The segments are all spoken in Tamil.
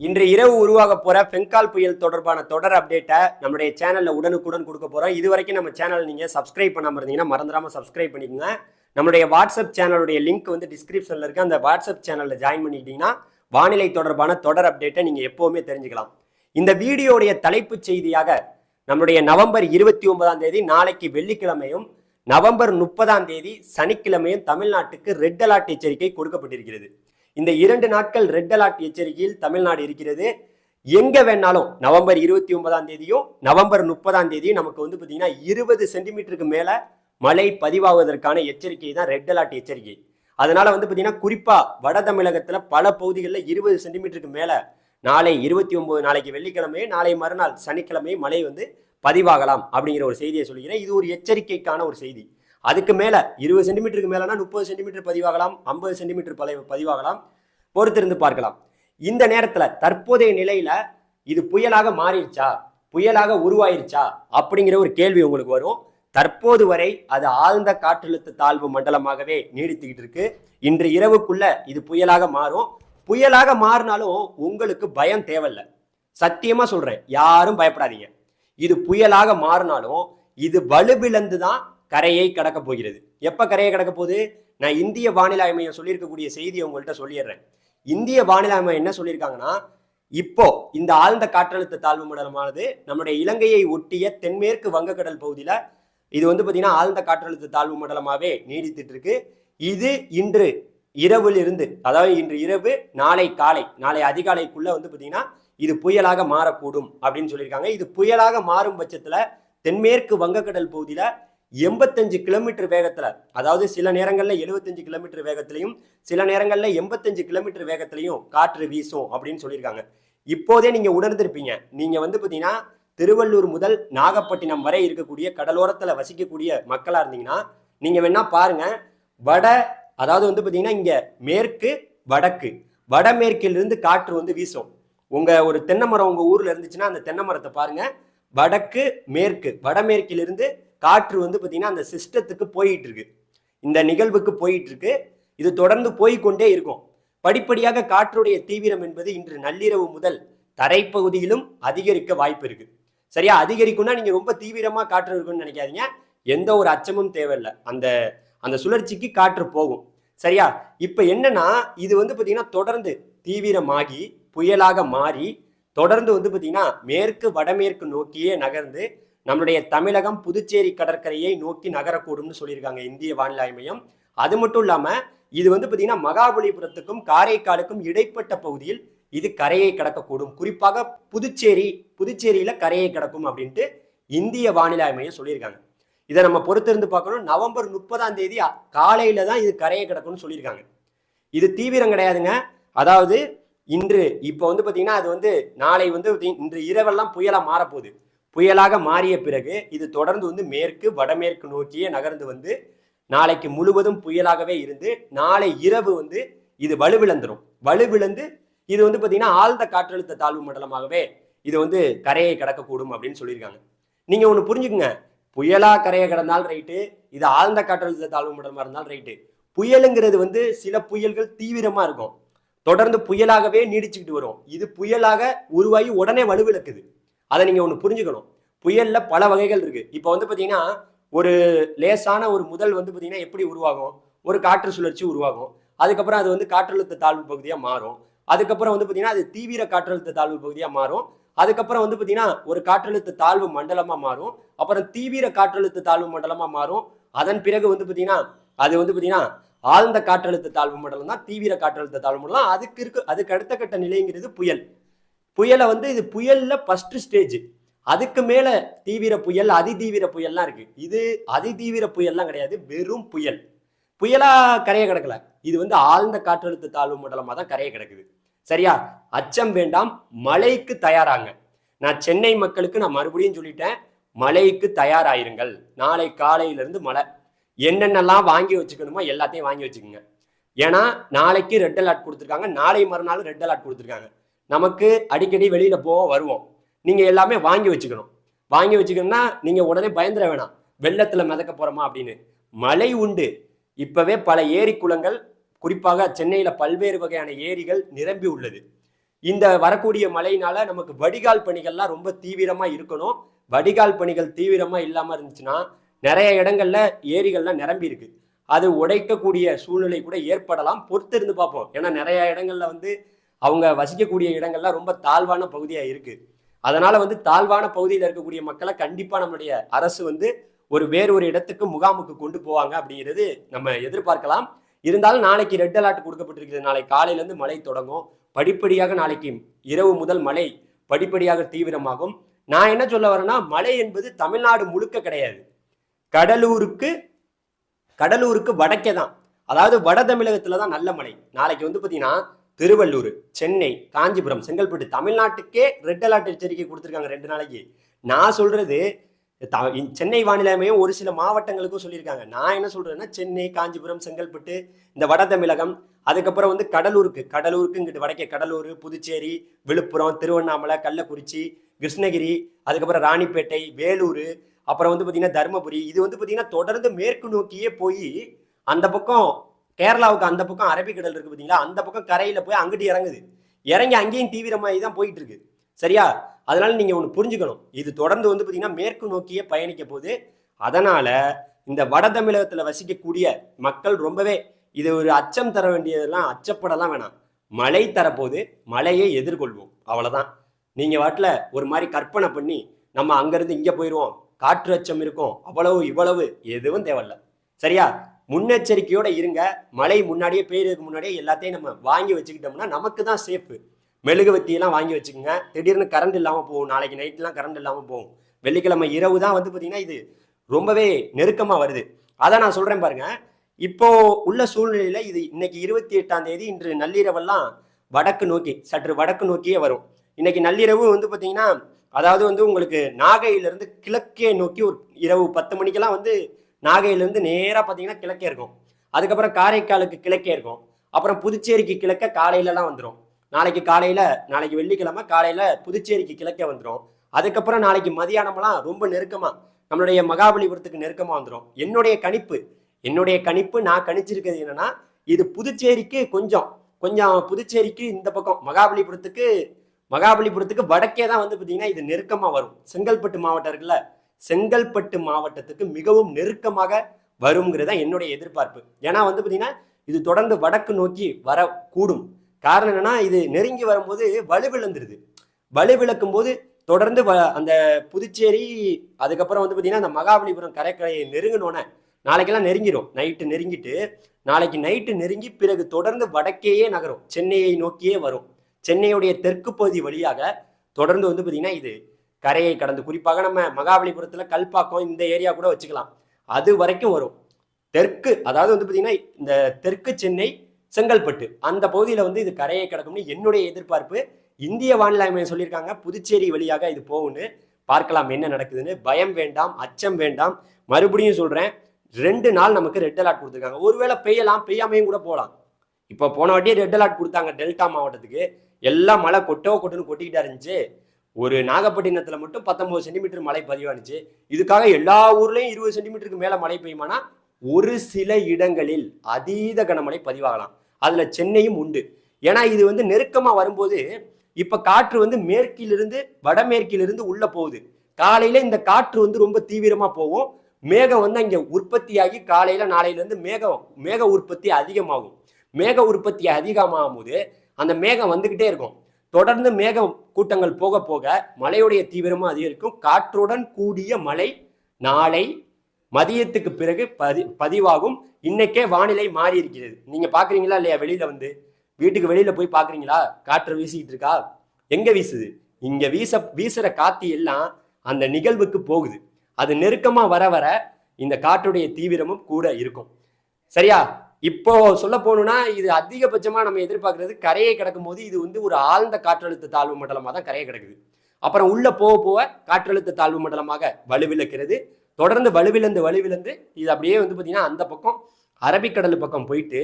இன்று இரவு உருவாக போகிற பெங்கால் புயல் தொடர்பான தொடர் அப்டேட்டை நம்முடைய சேனலில் உடனுக்குடன் கொடுக்க போகிறோம் இது வரைக்கும் நம்ம சேனல் நீங்கள் சப்ஸ்கிரைப் பண்ணாமல் இருந்தீங்கன்னா மறந்துடாமல் சப்ஸ்கிரைப் பண்ணிக்கோங்க. நம்முடைய வாட்ஸ்அப் சேனலுடைய லிங்க் வந்து டிஸ்கிரிப்ஷனில் இருக்குது அந்த வாட்ஸ்அப் சேனலில் ஜாயின் பண்ணிக்கிட்டீங்கன்னா வானிலை தொடர்பான தொடர் அப்டேட்டை நீங்கள் எப்போவுமே தெரிஞ்சுக்கலாம். இந்த வீடியோடைய தலைப்புச் செய்தியாக நம்முடைய நவம்பர் இருபத்தி ஒன்பதாம் தேதி நாளைக்கு வெள்ளிக்கிழமையும் நவம்பர் முப்பதாம் தேதி சனிக்கிழமையும் தமிழ்நாட்டுக்கு ரெட் அலர்ட் எச்சரிக்கை கொடுக்கப்பட்டிருக்கிறது. இந்த இரண்டு நாட்கள் ரெட் அலர்ட் எச்சரிக்கையில் தமிழ்நாடு இருக்கிறது. எங்க வேணாலும் நவம்பர் இருபத்தி ஒன்பதாம் தேதியும் நவம்பர் முப்பதாம் தேதியும் நமக்கு வந்து பார்த்தீங்கன்னா இருபது சென்டிமீட்டருக்கு மேல மழை பதிவாவதற்கான எச்சரிக்கை தான் ரெட் அலர்ட் எச்சரிக்கை. அதனால வந்து பார்த்தீங்கன்னா குறிப்பா வட தமிழகத்துல பல பகுதிகளில் இருபது சென்டிமீட்டருக்கு மேல நாளை இருபத்தி ஒன்பது நாளைக்கு வெள்ளிக்கிழமை நாளை மறுநாள் சனிக்கிழமை மழை வந்து பதிவாகலாம் அப்படிங்கிற ஒரு செய்தியை சொல்கிறேன். இது ஒரு எச்சரிக்கைக்கான ஒரு செய்தி. அதுக்கு மேலே இருபது சென்டிமீட்டருக்கு மேலேனா முப்பது சென்டிமீட்டர் பதிவாகலாம் ஐம்பது சென்டிமீட்டர் பல பதிவாகலாம். பொறுத்திருந்து பார்க்கலாம். இந்த நேரத்தில் தற்போதைய நிலையில் இது புயலாக மாறிடுச்சா? புயலாக உருவாயிருச்சா? அப்படிங்கிற ஒரு கேள்வி உங்களுக்கு வரும். தற்போது வரை அது ஆழ்ந்த காற்றழுத்த தாழ்வு மண்டலமாகவே நீடித்துக்கிட்டு இருக்கு. இன்று இரவுக்குள்ள இது புயலாக மாறும். புயலாக மாறினாலும் உங்களுக்கு பயம் தேவையில்லை. சத்தியமா சொல்றேன் யாரும் பயப்படாதீங்க. இது புயலாக மாறினாலும் இது வலுவிழந்து தான் கரையை கடக்க போகிறது. எப்ப கரையை கடக்க போகுது? நான் இந்திய வானிலை மையம் சொல்லியிருக்கக்கூடிய செய்தியை உங்கள்கிட்ட சொல்லிடுறேன். இந்திய வானிலை மையம் என்ன சொல்லியிருக்காங்கன்னா இப்போ இந்த ஆழ்ந்த காற்றழுத்த தாழ்வு மண்டலமானது நம்முடைய இலங்கையை ஒட்டிய தென்மேற்கு வங்கக்கடல் பகுதியில இது வந்து பார்த்தீங்கன்னா ஆழ்ந்த காற்றழுத்த தாழ்வு மண்டலமாகவே நீடித்துட்டு இருக்கு இது இன்று இரவில் இருந்து அதாவது இன்று இரவு நாளை காலை நாளை அதிகாலைக்குள்ள வந்து பார்த்தீங்கன்னா இது புயலாக மாறக்கூடும் அப்படின்னு சொல்லியிருக்காங்க. இது புயலாக மாறும் பட்சத்துல தென்மேற்கு வங்கக்கடல் பகுதியில எண்பத்தஞ்சு கிலோமீட்டர் வேகத்தில் அதாவது சில நேரங்களில் எழுபத்தஞ்சு கிலோமீட்டர் வேகத்திலையும் சில நேரங்களில் எண்பத்தஞ்சு கிலோமீட்டர் வேகத்திலையும் காற்று வீசும் அப்படின்னு சொல்லியிருக்காங்க. இப்போதே நீங்கள் உணர்ந்திருப்பீங்க. நீங்கள் வந்து பார்த்தீங்கன்னா திருவள்ளூர் முதல் நாகப்பட்டினம் வரை இருக்கக்கூடிய கடலோரத்தில் வசிக்கக்கூடிய மக்களாக இருந்தீங்கன்னா நீங்கள் வேணா பாருங்க. வட அதாவது வந்து பார்த்தீங்கன்னா இங்கே மேற்கு வடக்கு. வடமேற்கிலிருந்து காற்று வந்து வீசும். உங்கள் ஒரு தென்னை மரம் உங்கள் ஊரில் இருந்துச்சுன்னா அந்த தென்னை மரத்தை பாருங்க. வடக்கு மேற்கு. வடமேற்கிலிருந்து காற்று வந்து பார்த்தீங்கன்னா அந்த சிஸ்டத்துக்கு போயிட்டு இருக்கு இந்த நிகழ்வுக்கு போயிட்டு இருக்கு இது தொடர்ந்து போய்க்கொண்டே இருக்கும். படிப்படியாக காற்றுடைய தீவிரம் என்பது இன்று நள்ளிரவு முதல் தரைப்பகுதியிலும் அதிகரிக்க வாய்ப்பு இருக்கு. சரியா? அதிகரிக்கும்னா நீங்க ரொம்ப தீவிரமா காற்று இருக்குன்னு நினைக்காதீங்க. எந்த ஒரு அச்சமும் தேவையில்லை. அந்த அந்த சுழற்சிக்கு காற்று போகும். சரியா? இப்ப என்னன்னா இது வந்து பாத்தீங்கன்னா தொடர்ந்து தீவிரமாகி புயலாக மாறி தொடர்ந்து வந்து பாத்தீங்கன்னா மேற்கு வடமேற்கு நோக்கியே நகர்ந்து நம்மளுடைய தமிழகம் புதுச்சேரி கடற்கரையை நோக்கி நகரக்கூடும்னு சொல்லியிருக்காங்க இந்திய வானிலை மையம். அது மட்டும் இல்லாமல் இது வந்து பார்த்தீங்கன்னா மகாபலிபுரத்துக்கும் காரைக்காலுக்கும் இடைப்பட்ட பகுதியில் இது கரையை கடக்கக்கூடும். குறிப்பாக புதுச்சேரி புதுச்சேரியில் கரையை கடக்கும் அப்படின்ட்டு இந்திய வானிலை மையம் சொல்லியிருக்காங்க. இதை நம்ம பொறுத்திருந்து பார்க்கணும். நவம்பர் முப்பதாம் தேதி காலையில தான் இது கரையை கிடக்கும்னு சொல்லியிருக்காங்க. இது தீவிரம் கிடையாதுங்க. அதாவது இன்று இப்போ வந்து பார்த்தீங்கன்னா அது வந்து நாளை வந்து இன்று இரவெல்லாம் புயலாக மாறப்போகுது. புயலாக மாறிய பிறகு இது தொடர்ந்து வந்து மேற்கு வடமேற்கு நோக்கியே நகர்ந்து வந்து நாளைக்கு முழுவதும் புயலாகவே இருந்து நாளை இரவு வந்து இது வலுவிழந்துடும் வலுவிழந்து இது வந்து பார்த்தீங்கன்னா ஆழ்ந்த காற்றழுத்த தாழ்வு மண்டலமாகவே இது வந்து கரையை கடக்கக்கூடும் அப்படின்னு சொல்லியிருக்காங்க. நீங்க ஒன்று புரிஞ்சுக்குங்க. புயலா கரையை கடந்தால் ரைட்டு இது ஆழ்ந்த காற்றழுத்த தாழ்வு மண்டலமாக இருந்தாலும் ரைட்டு. புயலுங்கிறது வந்து சில புயல்கள் தீவிரமா இருக்கும். தொடர்ந்து புயலாகவே நீடிச்சுக்கிட்டு வரும். இது புயலாக உருவாகி உடனே வலுவிழக்குது. அதை நீங்கள் ஒன்று புரிஞ்சுக்கணும். புயலில் பல வகைகள் இருக்குது இப்போ வந்து பார்த்தீங்கன்னா ஒரு லேசான ஒரு முதல் வந்து பார்த்தீங்கன்னா எப்படி உருவாகும்? ஒரு காற்று சுழற்சி உருவாகும். அதுக்கப்புறம் அது வந்து காற்றழுத்த தாழ்வு பகுதியாக மாறும். அதுக்கப்புறம் வந்து பார்த்தீங்கன்னா அது தீவிர காற்றழுத்த தாழ்வு பகுதியாக மாறும். அதுக்கப்புறம் வந்து பார்த்தீங்கன்னா ஒரு காற்றழுத்த தாழ்வு மண்டலமாக மாறும். அப்புறம் தீவிர காற்றழுத்த தாழ்வு மண்டலமாக மாறும். அதன் பிறகு வந்து பார்த்தீங்கன்னா அது வந்து பார்த்தீங்கன்னா ஆழ்ந்த காற்றழுத்த தாழ்வு மண்டலம் தான் தீவிர காற்றழுத்த தாழ்வு மண்டலம். அதுக்கு இருக்கு அதுக்கு அடுத்த கட்ட நிலைங்கிறது புயல். புயலை வந்து இது புயல்ல ஃபர்ஸ்ட் ஸ்டேஜ் அதுக்கு மேல தீவிர புயல் அதிதீவிர புயல்லாம் இருக்கு. இது அதிதீவிர புயல்லாம் கிடையாது வெறும் புயல். புயலா கரையை கிடக்கல. இது வந்து ஆழ்ந்த காற்றழுத்த தாழ்வு மண்டலமா தான் கரையை கிடக்குது. சரியா? அச்சம் வேண்டாம் மழைக்கு தயாராங்க. நான் சென்னை மக்களுக்கு நான் மறுபடியும் சொல்லிட்டேன் மழைக்கு தயாராயிருங்கள். நாளை காலையிலேருந்து மழை. என்னென்னலாம் வாங்கி வச்சுக்கணுமோ எல்லாத்தையும் வாங்கி வச்சுக்கோங்க. ஏன்னா நாளைக்கு ரெட் அலர்ட் கொடுத்துருக்காங்க. நாளை மறுநாள் ரெட் அலர்ட் கொடுத்துருக்காங்க. நமக்கு அடிக்கடி வெளியில போக வருவோம். நீங்க எல்லாமே வாங்கி வச்சுக்கணும். வாங்கி வச்சுக்கணும்னா நீங்க உடனே பயந்துட வேணாம். வெள்ளத்துல மிதக்க போறோமா அப்படின்னு. மழை உண்டு. இப்பவே பல ஏரி குளங்கள் குறிப்பாக சென்னையில பல்வேறு வகையான ஏரிகள் நிரம்பி உள்ளது. இந்த வரக்கூடிய மழையினால நமக்கு வடிகால் பணிகள்லாம் ரொம்ப தீவிரமா இருக்கணும். வடிகால் பணிகள் தீவிரமா இல்லாம இருந்துச்சுன்னா நிறைய இடங்கள்ல ஏரிகள்லாம் நிரம்பி இருக்கு. அது உடைக்கக்கூடிய சூழ்நிலை கூட ஏற்படலாம். பொறுத்து இருந்து பார்ப்போம். ஏன்னா நிறைய இடங்கள்ல வந்து அவங்க வசிக்கக்கூடிய இடங்கள்லாம் ரொம்ப தாழ்வான பகுதியா இருக்கு. அதனால வந்து தாழ்வான பகுதியில் இருக்கக்கூடிய மக்களை கண்டிப்பா நம்மளுடைய அரசு வந்து ஒரு வேறு ஒரு இடத்துக்கு முகாமுக்கு கொண்டு போவாங்க அப்படிங்கிறது நம்ம எதிர்பார்க்கலாம். இருந்தாலும் நாளைக்கு ரெட் அலர்ட் கொடுக்கப்பட்டிருக்கிறது. நாளை காலையிலேருந்து மழை தொடங்கும். படிப்படியாக நாளைக்கு இரவு முதல் மழை படிப்படியாக தீவிரமாகும். நான் என்ன சொல்ல வரேன்னா மழை என்பது தமிழ்நாடு முழுக்க கிடையாது. கடலூருக்கு கடலூருக்கு வடக்கே தான். அதாவது வட தமிழகத்துல தான் நல்ல மழை. நாளைக்கு வந்து பார்த்தீங்கன்னா திருவள்ளூர் சென்னை காஞ்சிபுரம் செங்கல்பட்டு தமிழ்நாட்டுக்கே ரெட் அலர்ட் எச்சரிக்கை கொடுத்துருக்காங்க ரெண்டு நாளைக்கு. நான் சொல்றது சென்னை வானிலை மையம் ஒரு சில மாவட்டங்களுக்கும் சொல்லியிருக்காங்க. நான் என்ன சொல்றேன்னா சென்னை காஞ்சிபுரம் செங்கல்பட்டு இந்த வட தமிழகம் அதுக்கப்புறம் வந்து கடலூருக்கு கடலூருக்கு இங்கிட்டு வடக்கே கடலூர் புதுச்சேரி விழுப்புரம் திருவண்ணாமலை கள்ளக்குறிச்சி கிருஷ்ணகிரி அதுக்கப்புறம் ராணிப்பேட்டை வேலூர் அப்புறம் வந்து பார்த்தீங்கன்னா தருமபுரி இது வந்து பார்த்தீங்கன்னா தொடர்ந்து மேற்கு நோக்கியே போய் அந்த பக்கம் கேரளாவுக்கு அந்த பக்கம் அரபிக்கடல் இருக்கு பார்த்தீங்களா அந்த பக்கம் கரையில் போய் அங்கிட்டு இறங்குது. இறங்கி அங்கேயும் தீவிரமாகி தான் போயிட்டு இருக்கு சரியா? அதனால நீங்கள் ஒன்று புரிஞ்சுக்கணும். இது தொடர்ந்து வந்து பார்த்தீங்கன்னா மேற்கு நோக்கியே பயணிக்க போகுது. அதனால இந்த வட தமிழகத்தில் வசிக்கக்கூடிய மக்கள் ரொம்பவே இது ஒரு அச்சம் தர வேண்டியதெல்லாம் அச்சப்படலாம் வேணாம். மழை தரப்போது மழையை எதிர்கொள்வோம். அவ்வளோதான் நீங்கள் வாட்டில் ஒரு மாதிரி கற்பனை பண்ணி நம்ம அங்கேருந்து இங்கே போயிடுவோம் காற்று அச்சம் இருக்கும். அவ்வளவு இவ்வளவு எதுவும் தேவையில்ல. சரியா? முன்னெச்சரிக்கையோட இருங்க. மழை முன்னாடியே பெய்யறதுக்கு முன்னாடியே எல்லாத்தையும் நம்ம வாங்கி வச்சுக்கிட்டோம்னா நமக்கு தான் சேஃபு மெழுகுவத்தியெல்லாம் வாங்கி வச்சுக்கோங்க. திடீர்னு கரண்ட் இல்லாமல் போகும். நாளைக்கு நைட்லாம் கரண்ட் இல்லாமல் போகும். வெள்ளிக்கிழமை இரவு தான் வந்து பார்த்தீங்கன்னா இது ரொம்பவே நெருக்கமாக வருது. அதை நான் சொல்கிறேன் பாருங்க. இப்போ உள்ள சூழ்நிலையில் இது இன்னைக்கு இருபத்தி எட்டாம் தேதி இன்று நள்ளிரவெல்லாம் வடக்கு நோக்கி சற்று வடக்கு நோக்கியே வரும். இன்னைக்கு நள்ளிரவு வந்து பார்த்தீங்கன்னா அதாவது வந்து உங்களுக்கு நாகையிலிருந்து கிழக்கே நோக்கி ஒரு இரவு பத்து மணிக்கெல்லாம் வந்து நாகையிலேருந்து நேராக பார்த்தீங்கன்னா கிழக்கே இருக்கும். அதுக்கப்புறம் காரைக்காலுக்கு கிழக்கே இருக்கும். அப்புறம் புதுச்சேரிக்கு கிழக்க காலையிலலாம் வந்துடும் நாளைக்கு காலையில் நாளைக்கு வெள்ளிக்கிழமை காலையில் புதுச்சேரிக்கு கிழக்கே வந்துடும் அதுக்கப்புறம் நாளைக்கு மதியானமெல்லாம் ரொம்ப நெருக்கமாக நம்மளுடைய மகாபலிபுரத்துக்கு நெருக்கமாக வந்துடும் என்னுடைய கணிப்பு என்னுடைய கணிப்பு நான் கணிச்சிருக்கிறது என்னென்னா இது புதுச்சேரிக்கு கொஞ்சம் கொஞ்சம் புதுச்சேரிக்கு இந்த பக்கம் மகாபலிபுரத்துக்கு மகாபலிபுரத்துக்கு வடக்கே தான் வந்து பார்த்தீங்கன்னா இது நெருக்கமாக வரும். செங்கல்பட்டு மாவட்டம் இருக்குல்ல செங்கல்பட்டு மாவட்டத்துக்கு மிகவும் நெருக்கமாக வருங்கிறது தான் என்னுடைய எதிர்பார்ப்பு. ஏன்னா வந்து பார்த்தீங்கன்னா இது தொடர்ந்து வடக்கு நோக்கி வரக்கூடும். காரணம் என்னன்னா இது நெருங்கி வரும்போது வலுவிழந்துருது வலுவிழக்கும் போது தொடர்ந்து வ- அந்த புதுச்சேரி அதுக்கப்புறம் வந்து பார்த்தீங்கன்னா அந்த மகாபலிபுரம் கரைக்கரையை நெருங்கினோன்னே நாளைக்கெல்லாம் நெருங்கிடும் நைட்டு நெருங்கிட்டு நாளைக்கு நைட்டு நெருங்கி பிறகு தொடர்ந்து வடக்கேயே நகரும். சென்னையை நோக்கியே வரும். சென்னையுடைய தெற்கு பகுதி வழியாக தொடர்ந்து வந்து பார்த்தீங்கன்னா இது கரையை கடந்து குறிப்பாக நம்ம மகாபலிபுரத்தில் கல்பாக்கம் இந்த ஏரியா கூட வச்சுக்கலாம். அது வரைக்கும் வரும். தெற்கு அதாவது வந்து பார்த்தீங்கன்னா இந்த தெற்கு சென்னை செங்கல்பட்டு அந்த பகுதியில் வந்து இது கரையை கடக்கும்னு என்னுடைய எதிர்பார்ப்பு. இந்திய வானிலை மையம் சொல்லியிருக்காங்க. புதுச்சேரி வழியாக இது போகும்னு பார்க்கலாம் என்ன நடக்குதுன்னு. பயம் வேண்டாம் அச்சம் வேண்டாம். மறுபடியும் சொல்கிறேன் ரெண்டு நாள் நமக்கு ரெட் அலர்ட் கொடுத்துருக்காங்க. ஒருவேளை பெய்யலாம் பெய்யாமையும் கூட போகலாம். இப்போ போன வாட்டியே ரெட் அலர்ட் கொடுத்தாங்க டெல்டா மாவட்டத்துக்கு. எல்லாம் மழை கொட்டோ கொட்டுன்னு கொட்டிக்கிட்டா இருந்துச்சு. ஒரு நாகப்பட்டினத்தில் மட்டும் பத்தொம்பது சென்டிமீட்டர் மழை பதிவானுச்சு. இதுக்காக எல்லா ஊர்லேயும் இருபது சென்டிமீட்டருக்கு மேலே மழை பெய்யுமானா? ஒரு சில இடங்களில் அதீத கனமழை பதிவாகலாம். அதில் சென்னையும் உண்டு. ஏன்னா இது வந்து நெருக்கமாக வரும்போது இப்போ காற்று வந்து மேற்கிலிருந்து வடமேற்கிலிருந்து உள்ளே போகுது. காலையில் இந்த காற்று வந்து ரொம்ப தீவிரமாக போகும். மேகம் வந்து அங்கே உற்பத்தியாகி காலையில் நாளையிலேருந்து மேகம் மேக உற்பத்தி அதிகமாகும். மேக உற்பத்தி அதிகமாகும் போது அந்த மேகம் வந்துக்கிட்டே இருக்கும். தொடர்ந்து மேகம் கூட்டங்கள் போக போக மழையுடைய தீவிரமும் அதிகரிக்கும். காற்றுடன் கூடிய மழை நாளை மதியத்துக்கு பிறகு பதி பதிவாகும். இன்னைக்கே வானிலை மாறி இருக்கிறது நீங்க பாக்குறீங்களா இல்லையா வெளியில வந்து? வீட்டுக்கு வெளியில போய் பாக்குறீங்களா காற்று வீசிக்கிட்டு இருக்கா? எங்க வீசுது? இங்க வீச வீசுற காத்து எல்லாம் அந்த நிகழ்வுக்கு போகுது. அது நெருக்கமா வர வர இந்த காற்றுடைய தீவிரமும் கூட இருக்கும். சரியா? இப்போ சொல்ல போகணும்னா இது அதிகபட்சமா நம்ம எதிர்பார்க்கறது கரையை கிடக்கும் போது இது வந்து ஒரு ஆழ்ந்த காற்றழுத்த தாழ்வு மண்டலமாக தான் கரையை கிடக்குது. அப்புறம் உள்ள போக போக காற்றழுத்த தாழ்வு மண்டலமாக வலுவிழக்கிறது. தொடர்ந்து வலுவிழந்து வலுவிழந்து இது அப்படியே வந்து பார்த்தீங்கன்னா அந்த பக்கம் அரபிக்கடல் பக்கம் போயிட்டு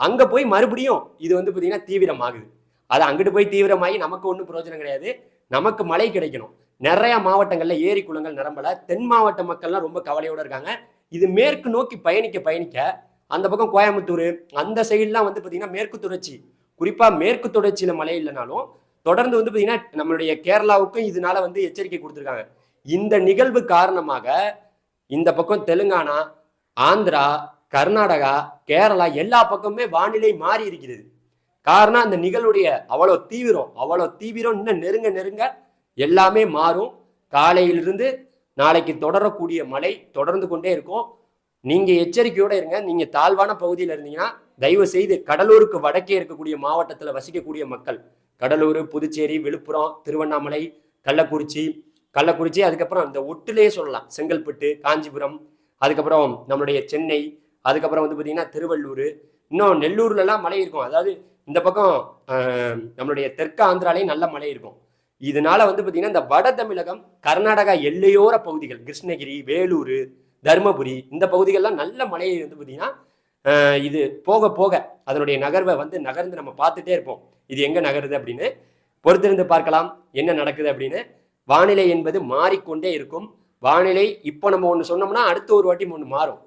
அங்கே போய் மறுபடியும் இது வந்து பார்த்தீங்கன்னா தீவிரமாகுது. அது அங்கிட்டு போய் தீவிரமாகி நமக்கு ஒன்றும் பிரயோஜனம் கிடையாது. நமக்கு மழை கிடைக்கணும். நிறைய மாவட்டங்களில் ஏரி குளங்கள் நிரம்பல. தென் மாவட்ட மக்கள்லாம் ரொம்ப கவலையோடு இருக்காங்க. இது மேற்கு நோக்கி பயணிக்க பயணிக்க அந்த பக்கம் கோயம்புத்தூர் அந்த சைடுலாம் வந்து பார்த்தீங்கன்னா மேற்கு தொடர்ச்சி. குறிப்பாக மேற்கு தொடர்ச்சியில் மழை இல்லைனாலும் தொடர்ந்து வந்து பார்த்தீங்கன்னா நம்மளுடைய கேரளாவுக்கும் இதனால வந்து எச்சரிக்கை கொடுத்துருக்காங்க. இந்த நிகழ்வு காரணமாக இந்த பக்கம் தெலுங்கானா ஆந்திரா கர்நாடகா கேரளா எல்லா பக்கமுமே வானிலை மாறி இருக்கிறது. காரணம் அந்த நிகழ்வுடைய அவ்வளோ தீவிரம் அவ்வளோ தீவிரம் இன்னும் நெருங்க நெருங்க எல்லாமே மாறும். காலையிலிருந்து நாளைக்கு தொடரக்கூடிய மழை தொடர்ந்து கொண்டே இருக்கும். நீங்க எச்சரிக்கையோட இருங்க. நீங்க தாழ்வான பகுதியில் இருந்தீங்கன்னா தயவு செய்து கடலூருக்கு வடக்கே இருக்கக்கூடிய மாவட்டத்தில் வசிக்கக்கூடிய மக்கள் கடலூர் புதுச்சேரி விழுப்புரம் திருவண்ணாமலை கள்ளக்குறிச்சி கள்ளக்குறிச்சி அதுக்கப்புறம் இந்த ஒட்டுலேயே சொல்லலாம். செங்கல்பட்டு காஞ்சிபுரம் அதுக்கப்புறம் நம்மளுடைய சென்னை அதுக்கப்புறம் வந்து பார்த்தீங்கன்னா திருவள்ளூர் இன்னும் நெல்லூர்லலாம் மழை இருக்கும். அதாவது இந்த பக்கம் நம்மளுடைய தெற்கு ஆந்திராலேயும் நல்ல மழை இருக்கும். இதனால வந்து பார்த்தீங்கன்னா இந்த வட தமிழகம் கர்நாடகா எல்லையோர பகுதிகள் கிருஷ்ணகிரி வேலூர் தருமபுரி இந்த பகுதிகள்லாம் நல்ல மழையை வந்து பார்த்தீங்கன்னா இது போக போக அதனுடைய நகர்வை வந்து நகர்ந்து நம்ம பார்த்துட்டே இருப்போம். இது எங்கே நகருது அப்படின்னு பொறுத்திருந்து பார்க்கலாம். என்ன நடக்குது அப்படின்னு வானிலை என்பது மாறிக்கொண்டே இருக்கும். வானிலை இப்போ நம்ம ஒன்று சொன்னோம்னா அடுத்த ஒரு வாட்டி ஒன்று மாறும்.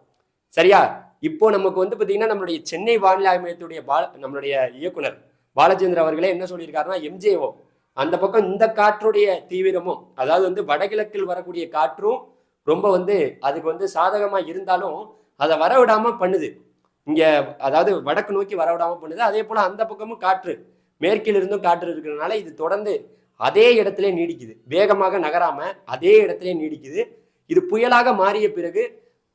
சரியா? இப்போ நமக்கு வந்து பார்த்தீங்கன்னா நம்மளுடைய சென்னை வானிலை ஆய்வு மையத்துடைய பால நம்மளுடைய இயக்குனர் பாலச்சந்திர அவர்களே என்ன சொல்லியிருக்காருன்னா எம்ஜேஓ அந்த பக்கம் இந்த காற்றுடைய தீவிரமும் அதாவது வந்து வடகிழக்கில் வரக்கூடிய காற்றும் ரொம்ப வந்து அதுக்கு வந்து சாதகமாக இருந்தாலும் அதை வரவிடாமல் பண்ணுது. இங்கே அதாவது வடக்கு நோக்கி வரவிடாமல் பண்ணுது. அதே போல் அந்த பக்கமும் காற்று மேற்கில் இருந்தும் காற்று இருக்கிறதுனால இது தொடர்ந்து அதே இடத்துல நீடிக்குது. வேகமாக நகராமல் அதே இடத்துல நீடிக்குது. இது புயலாக மாறிய பிறகு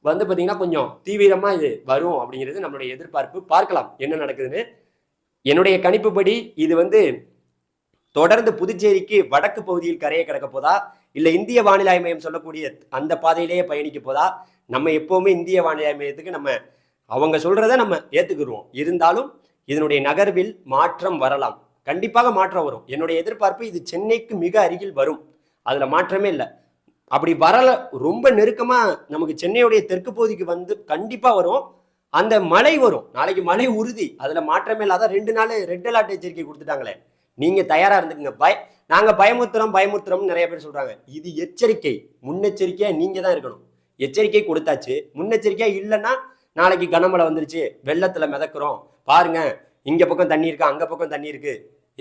வந்து பார்த்தீங்கன்னா கொஞ்சம் தீவிரமாக இது வரும் அப்படிங்கிறது நம்மளுடைய எதிர்பார்ப்பு. பார்க்கலாம் என்ன நடக்குதுன்னு. என்னுடைய கணிப்புப்படி இது வந்து தொடர்ந்து புதுச்சேரிக்கு வடக்கு பகுதியில் கரையை கிடக்க போதா? இல்லை இந்திய வானிலை மையம் சொல்லக்கூடிய அந்த பாதையிலேயே பயணிக்க போதா? நம்ம எப்போவுமே இந்திய வானிலை மையத்துக்கு நம்ம அவங்க சொல்கிறத நம்ம ஏற்றுக்கிடுவோம் இருந்தாலும் இதனுடைய நகர்வில் மாற்றம் வரலாம். கண்டிப்பாக மாற்றம் வரும். என்னுடைய எதிர்பார்ப்பு இது சென்னைக்கு மிக அருகில் வரும். அதில் மாற்றமே இல்லை. அப்படி வரல ரொம்ப நெருக்கமாக நமக்கு சென்னையுடைய தெற்கு பகுதிக்கு வந்து கண்டிப்பாக வரும். அந்த மழை வரும். நாளைக்கு மழை உறுதி. அதில் மாற்றமே இல்லாத ரெண்டு நாள் ரெட் அலர்ட் எச்சரிக்கை கொடுத்துட்டாங்களே. நீங்கள் தயாராக இருந்துக்குங்க. பய நாங்கள் பயமுத்துறோம் பயமுத்துறோம் நிறைய பேர் சொல்கிறாங்க இது எச்சரிக்கை. முன்னெச்சரிக்கையாக நீங்கள் தான் இருக்கணும். எச்சரிக்கை கொடுத்தாச்சு. முன்னெச்சரிக்கையாக இல்லைன்னா நாளைக்கு கனமழை வந்துருச்சு. வெள்ளத்தில் மிதக்குறோம். பாருங்க. இங்கே பக்கம் தண்ணி இருக்கு? அங்கே பக்கம் தண்ணி இருக்கு.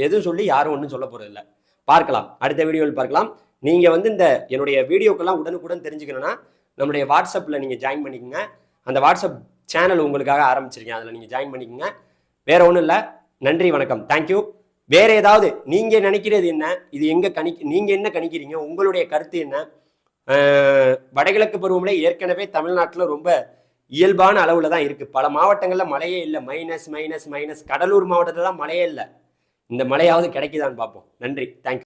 எதுவும் சொல்லி யாரும் ஒன்றும் சொல்ல போகிறதில்ல பார்க்கலாம். அடுத்த வீடியோவில் பார்க்கலாம். நீங்கள் வந்து இந்த என்னுடைய வீடியோக்கெல்லாம் உடனுக்குடன் தெரிஞ்சுக்கணும்னா நம்முடைய வாட்ஸ்அப்பில் நீங்கள் ஜாயின் பண்ணிக்கோங்க. அந்த வாட்ஸ்அப் சேனல் உங்களுக்காக ஆரம்பிச்சிருக்கேன். அதில் நீங்கள் ஜாயின் பண்ணிக்கோங்க. வேற ஒன்றும் இல்லை. நன்றி வணக்கம். தேங்க்யூ வேற ஏதாவது நீங்க நினைக்கிறது என்ன? இது எங்க கணி நீங்க என்ன கணிக்கிறீங்க? உங்களுடைய கருத்து என்ன? வடகிழக்கு பருவமழை ஏற்கனவே தமிழ்நாட்டில் ரொம்ப இயல்பான அளவில் தான் இருக்கு. பல மாவட்டங்களில் மழையே இல்லை. மைனஸ் மைனஸ் மைனஸ் கடலூர் மாவட்டத்தில் தான் மழையே இல்லை. இந்த மழையாவது கிடைக்குதான்னு பார்ப்போம். நன்றி. தேங்க்யூ